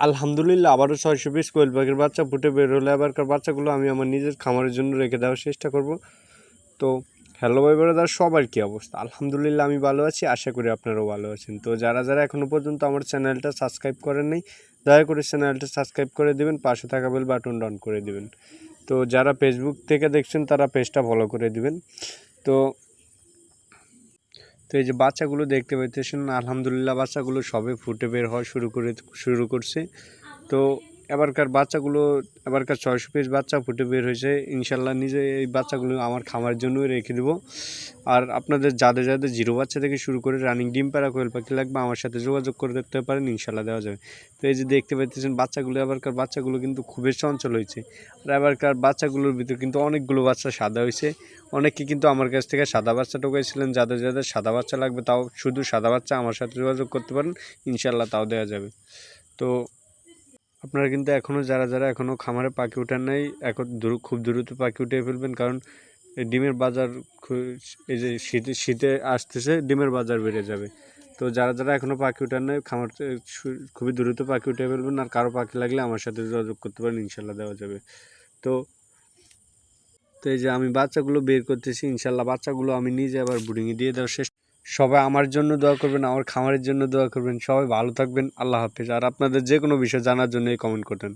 আলহামদুলিল্লাহ, আবারও ছয়শো পিস কোয়েল পাখির বাচ্চা ফুটে বের হলে এবারকার বাচ্চাগুলো আমি আমার নিজের খামারের জন্য রেখে দেওয়ার চেষ্টা করব। তো, হ্যালো ভাই দাদা সবার কী অবস্থা? আলহামদুলিল্লাহ আমি ভালো আছি, আশা করি আপনারাও ভালো আছেন। তো, যারা যারা এখনও পর্যন্ত আমার চ্যানেলটা সাবস্ক্রাইব করেন নাই, দয়া করে চ্যানেলটা সাবস্ক্রাইব করে দেবেন, পাশে থাকা বেল বাটন অন করে দিবেন। তো, যারা ফেসবুক থেকে দেখছেন, তারা পেজটা ফলো করে দিবেন। তো তো এই যে বাচ্চাগুলো দেখতে পাইতেছেন, আলহামদুলিল্লাহ বাচ্চাগুলো সবে ফুটে বের হওয়া শুরু করে, শুরু করছে। তো এবারকার বাচ্চাগুলো, এবারকার ছয়শো পিস বাচ্চা ফুটে বের হয়েছে। ইনশাল্লাহ নিজে এই বাচ্চাগুলো আমার খামারের জন্যই রেখে দেবো। আর আপনাদের যাদের যাদের জিরো বাচ্চা থেকে শুরু করে রানিং ডিম প্যারা কোয়েল পাখি লাগবে, আমার সাথে যোগাযোগ করে দেখতে পারেন, ইনশাল্লাহ দেওয়া যাবে। তো এই যে দেখতে পাইতেছেন, বাচ্চাগুলো, এবারকার বাচ্চাগুলো কিন্তু খুবই চঞ্চল হয়েছে। আর এবারকার বাচ্চাগুলোর ভিতরে কিন্তু অনেকগুলো বাচ্চা সাদা হয়েছে। অনেকে কিন্তু আমার কাছ থেকে সাদা বাচ্চা টোকাইছিলেন যাদের যাদের সাদা বাচ্চা লাগবে তাও শুধু সাদা বাচ্চা আমার সাথে যোগাযোগ করতে পারেন, ইনশাল্লাহ তাও দেওয়া যাবে। তো আপনারা কিন্তু এখনও যারা যারা এখনও খামারে পাখি ওঠান নাই, এখন খুব দ্রুত পাখি উঠিয়ে ফেলবেন। কারণ ডিমের বাজার এই যে শীতে শীতে আসতেছে, ডিমের বাজার বেড়ে যাবে। তো যারা যারা এখনও পাখি উঠান নাই, খামার খুবই দ্রুত পাখি উঠে ফেলবেন। আর কারও পাখি লাগলে আমার সাথে যোগাযোগ করতে পারেন, ইনশাল্লাহ দেওয়া যাবে। তো তো এই যে আমি বাচ্চাগুলো বের করতেছি, ইনশাল্লাহ বাচ্চাগুলো আমি নিজে আবার বুডিংয়ে দিয়ে দেওয়ার শেষ সবাই আমার জন্য দোয়া করবেন, আমার খামারের জন্য দোয়া করবেন। সবাই ভালো থাকবেন, আল্লাহ হাফিজ। আর আপনাদের যে কোনো বিষয় জানার জন্য কমেন্ট করতেন।